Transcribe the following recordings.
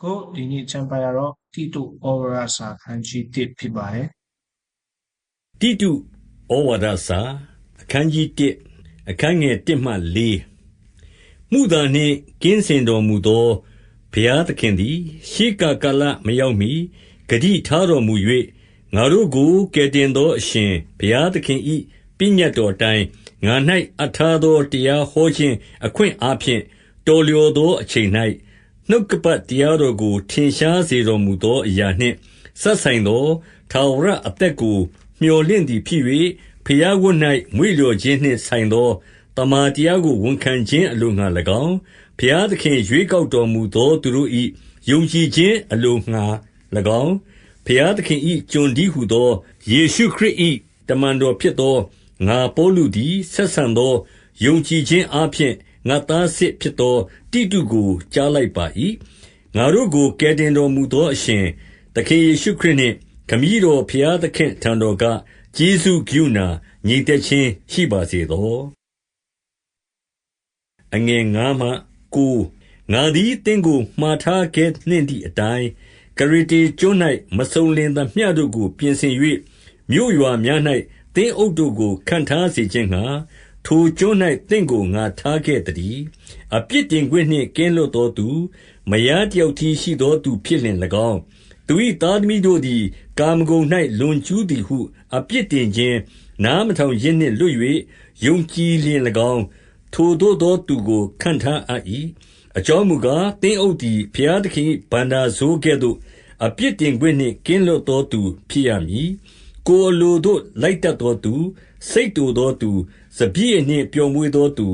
ခုဒီနေ့ချမ်းပါရတော့တိတုဩဝါဒစာခန်းကြီး1ဖြစ်ပါတယ်တိတုဩဝါဒစာအခန်းကြီး1အခန်းငယ်1မှ4မှုသာနှင့်ကင်းစင်တော်မူသောဘုရားသခင်သည် ရှေးကာကာလမရောက်မီဂတိထားတော်မူ၍ငါတို့ကိုကယ်တင်သောအရှင်ဘုရားသခင်၏ပညတ်တော်တိုင်းငါ၌အထာသောတရားဟောခြင်းအခွင့်အားဖြင့်တော်လျော်သောအချိန်၌ နှုတ်ကပတ်တရားတော်ကို ထင်ရှားစေတော်မူသောအရာနှင့်ဆက်ဆိုင်သော ထာဝရအသက်ကို မြော်လင့်သည်ဖြစ်၍ဖျားဝတ်၌မွေ့လျော်ခြင်းနှင့်ဆိုင်သောတမာတရားကို ဝန်ခံခြင်းအလိုငှာ၎င်း ဘုရားသခင် ရွေးကောက်တော်မူသော သူတို့၏ယုံကြည်ခြင်းအလိုငှာ၎င်း ဘုရားသခင်၏ကျွန်ဒီဟုသော ယေရှုခရစ်၏တမန်တော်ဖြစ်သော ငါပေါလုသည် ဆက်ဆံသော ယုံကြည်ခြင်းအပြင် ငါသားစစ်ဖြစ်သော တိတုကို ကြားလိုက်ပါ၏ငါတို့ကို ကယ်တင်တော်မူသော အရှင်သခင်ယေရှုခရစ်နှင့် ခမည်းတော်ဘုရားသခင်ထံတော်က ကျေးဇူးကရုဏာညီတက်ခြင်းရှိပါစေသောအငယ်9မှ9ငါသည်တင့်ကို မှားထားခဲ့နှင့်သည့်အတိုင်း ကရတေကျွန်း၌မစုံလင်သမျှတို့ကို ပြင်ဆင်၍မြို့ရွာများ၌တင်းအုပ်တို့ကိုခံထားစေခြင်းငှာ ထိုကျွန်း၌တင့်ကို ငါထားခဲ့သည်အပြစ်တင်ခွင့်နှင့် ကင်းလွတ်သောသူ မယားတယောက်တည်းရှိသောသူဖြစ်လင်၎င်း သူ၏သားသမီးတို့သည် ကာမဂုဏ်၌လွန်ကျူးသည်ဟု အပြစ်တင်ခြင်း နားမထောင်ခြင်းနှင့် လွတ်၍ယုံကြည်လျင်၎င်း ထိုသို့သောသူကိုခံထားအပ်၏အကြောင်းမူကားတင်းအုပ်သည် ဘုရားသခင်ဗန္တာဇိုးကဲ့သို့ အပြစ်တင်ခွင့်နှင့် ကင်းလွတ်သောသူ ဖြစ်ရမည် ကိုယ်လိုသို့ လိုက်တတ်သောသူ စိတ်တူသောသူ စပြည့်နှင့် ပျော်မွေ့သောသူ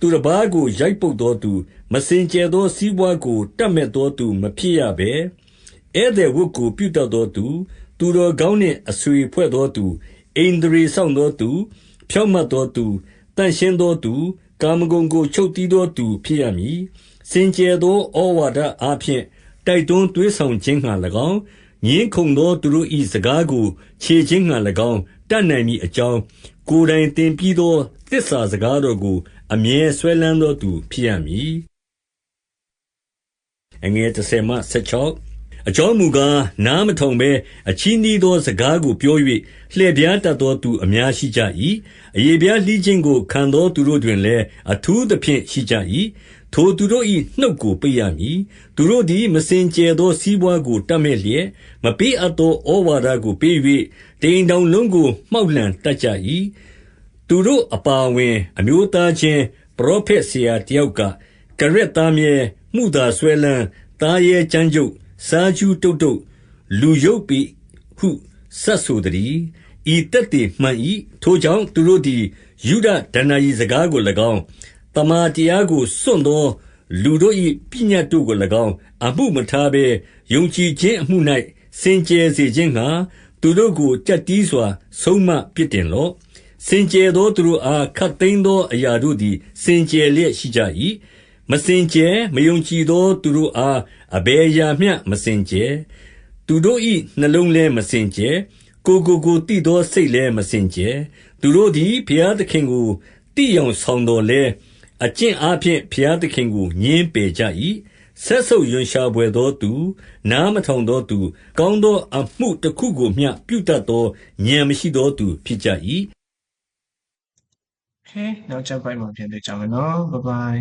သူတစ်ပါးကို ရိုက်ပုတ်သောသူ မစင်ကြဲသော စီးပွားကိုတတ်မဲ့သောသူ မဖြစ်ရဘဲ ဧည့်သည်ဝတ်ကို ပြုတတ်သောသူ သူတော်ကောင်းနှင့် အဆွေဖွဲ့သောသူ ဣန္ဒြေဆောင်သောသူ ဖြောင့်မတ်သောသူတန်ရှင်းသောသူ ကာမဂုဏ်ကို ချုပ်တီးသောသူ ဖြစ်ရမည် စင်ကြဲသော ဩဝါဒအားဖြင့် တိုက်တွန်းသွေးဆောင်ခြင်းငှာ၎င်း ငင်းခုန်သောသူတို့၏စကားကိုခြေခြင်းငှာ၎င်း တတ်နိုင်မည်အကြောင်း ကိုယ်တိုင်သင်ပြီးသော သစ္စာစကားတော်ကို အမြဲဆွဲလန်းသောသူဖြစ်ရမည်အငယ်30မှ16အကြောင်းမူကား နားမထောင်ဘဲ အချည်းနှီးသော စကားကိုပြော၍လှည့်ပြားတတ်သောသူ အများရှိကြ၏အယေပြားလှီးခြင်းကို ခံသောသူတို့တွင်လည်း အထူးသဖြင့် ရှိကြ၏ ထိုသူတို့၏နှုတ်ကို ပိတ်ရမည် သူတို့သည် မစင်ကြယ်သော စီးပွားကိုတတ်မဲ့လျက် မပေးအပ်သော ဩဝါဒကို ပေး၍တိမ်တောင်လုံးကို မှောက်လှန်တတ်ကြ၏သူတို့အပါဝင် အမျိုးသားချင်း ပရောဖက်ဆရာတယောက်က ကရက်သားမြဲမှုသာဆွဲလန်း သားရဲချမ်းကြုတ် စားကျူးတုတ်တုတ် လူရုပ်ပေဟုစတ်ဆိုသည်ဤတက်တည်မှန်၏ထိုကြောင့် သူတို့သည်ယူဒဒဏ္ဍာရီစကားကို၎င်း တမာတရားကို စွန့်သောလူတို့၏ပညတ်တို့ကို၎င်း အမှုမထားဘဲ ယုံကြည်ခြင်းအမှု၌စင်ကြယ်စေခြင်းငှာသူတို့ကိုကြက်တီးစွာ ဆုံးမပြစ်တင်လော့ စင်ကြယ်သောသူတို့အားခတ်သိမ်းသောအရာတို့သည် စင်ကြယ်လျက်ရှိကြ၏မစင်ကြယ် မယုံကြည်သောသူတို့အား အဘယ်အရာမျှ မစင်ကြယ် သူတို့၏နှလုံးလည်း မစင်ကြယ် ကိုကိုကိုတိသော စိတ်လည်း မစင်ကြယ် သူတို့သည် ဘုရားသခင်ကိုတိယောင်ဆောင်တော်လဲ အကျင့်အားဖြင့် ဘုရားသခင်ကိုညင်းပယ်ကြ၏ဆက်ဆုပ်ယွန်ရှာပွေသောသူ နားမထောင်သောသူ ကောင်းသောအမှုတစ်ခုကိုမျှ ပြုတတ်သောဉာဏ်မရှိသောသူ ဖြစ်ကြ၏ Okay နောက်ချက်ပိုက်မှာ ပြန်တွေ့ကြမယ်နော် bye bye